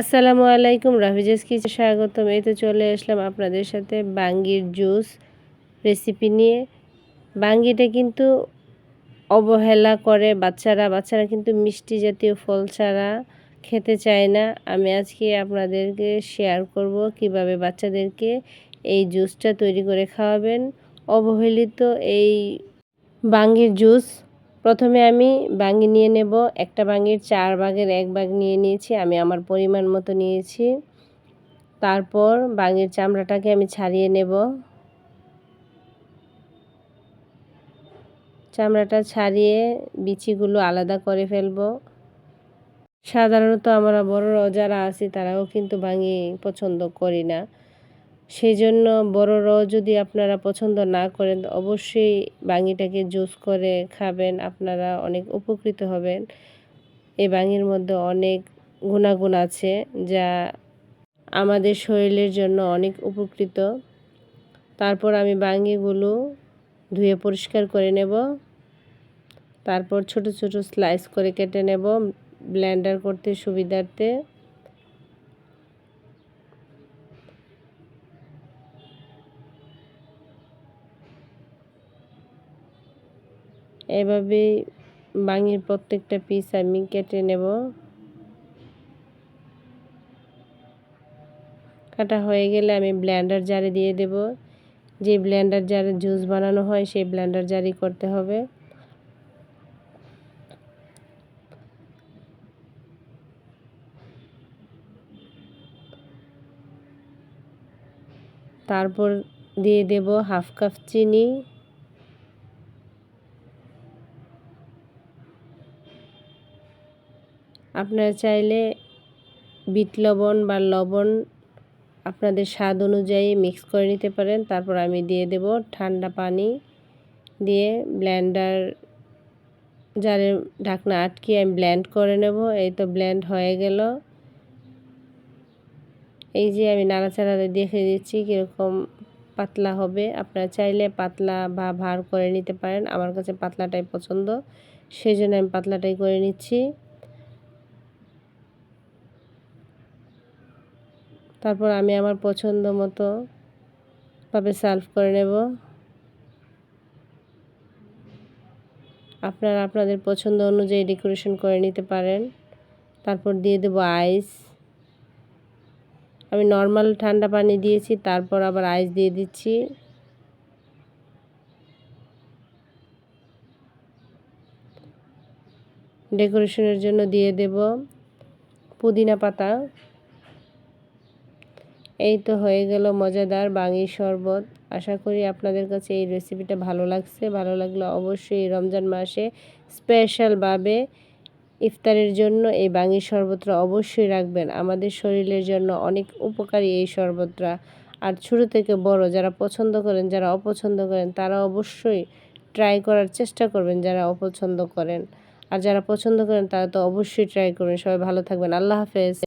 আসসালামু আলাইকুম, রাফিজাস কিচে স্বাগতম। এই তো চলে আসলাম আপনাদের সাথে বাঙ্গির জুস রেসিপি নিয়ে। বাঙ্গিটা কিন্তু অবহেলা করে বাচ্চারা বাচ্চারা কিন্তু মিষ্টি জাতীয় ফল ছাড়া খেতে চায় না। আমি আজকে আপনাদেরকে শেয়ার করব কীভাবে বাচ্চাদেরকে এই জুসটা তৈরি করে খাওয়াবেন। অবহেলিত এই বাঙ্গির জুস প্রথমে আমি বাঙ্গি নিয়ে নেব। একটা বাঙ্গির চার ভাগের এক ভাগ নিয়ে নিয়েছি, আমি আমার পরিমাণ মতো নিয়েছি। তারপর বাঙ্গির চামড়াটাকে আমি ছাড়িয়ে নেব। চামড়াটা ছাড়িয়ে বিচিগুলো আলাদা করে ফেলব। সাধারণত আমরা বড়রাও যারা আছি, তারাও কিন্তু বাঙি পছন্দ করি না। সেই জন্য বড়রাও যদি আপনারা পছন্দ না করেন, অবশ্যই বাঙিটাকে জুস করে খাবেন, আপনারা অনেক উপকৃত হবেন। এই বাঙির মধ্যে অনেক গুণাগুণ আছে যা আমাদের শরীরের জন্য অনেক উপকৃত। তারপর আমি বাঙিগুলো ধুয়ে পরিষ্কার করে নেব। তারপর ছোট ছোট স্লাইস করে কেটে নেব ব্লেন্ডার করতে সুবিধার্থে। এভাবে বাঙির প্রত্যেকটা পিস আমি কেটে নেব। কাটা হয়ে গেলে আমি ব্ল্যান্ডার জারে দিয়ে দেব। যে ব্ল্যান্ডার জারে জুস বানানো হয়, সেই ব্ল্যান্ডার জারি করতে হবে। তারপর দিয়ে দেব হাফ কাপ চিনি। আপনারা চাইলে বিট লবণ বা লবণ আপনাদের স্বাদ অনুযায়ী মিক্স করে নিতে পারেন। তারপর আমি দিয়ে দেব ঠান্ডা পানি দিয়ে ব্লেন্ডার জারের ঢাকনা আটকে আমি ব্ল্যান্ড করে নেব। এই তো ব্ল্যান্ড হয়ে গেল। এই যে আমি নাড়াচাড়া দেখে দিচ্ছি কীরকম পাতলা হবে। আপনারা চাইলে পাতলা বা ভার করে নিতে পারেন। আমার কাছে পাতলাটাই পছন্দ, সেই জন্য আমি পাতলাটাই করে নিচ্ছি। তারপর আমি আমার পছন্দ মতো ভাবে সার্ভ করে নেব। আপনারা আপনাদের পছন্দ অনুযায়ী ডেকোরেশন করে নিতে পারেন। তারপর দিয়ে দেবো আইস আমি নর্মাল ঠান্ডা পানি দিয়েছি, তারপর আবার আইস দিয়ে দিচ্ছি। ডেকোরেশনের জন্য দিয়ে দেব পুদিনা পাতা। এই তো হয়ে গেল মজাদার বাঙির শরবত। আশা করি আপনাদের কাছে এই রেসিপিটা ভালো লাগছে। ভালো লাগলে অবশ্যই রমজান মাসে স্পেশালভাবে ইফতারের জন্য এই বাঙির শরবতটা অবশ্যই রাখবেন। আমাদের শরীরের জন্য অনেক উপকারী এই শরবতটা। আর ছোটো থেকে বড় যারা পছন্দ করেন, যারা অপছন্দ করেন, তারা অবশ্যই ট্রাই করার চেষ্টা করবেন যারা অপছন্দ করেন। আর যারা পছন্দ করেন, তারা তো অবশ্যই ট্রাই করবেন। সবাই ভালো থাকবেন। আল্লাহ হাফেজ।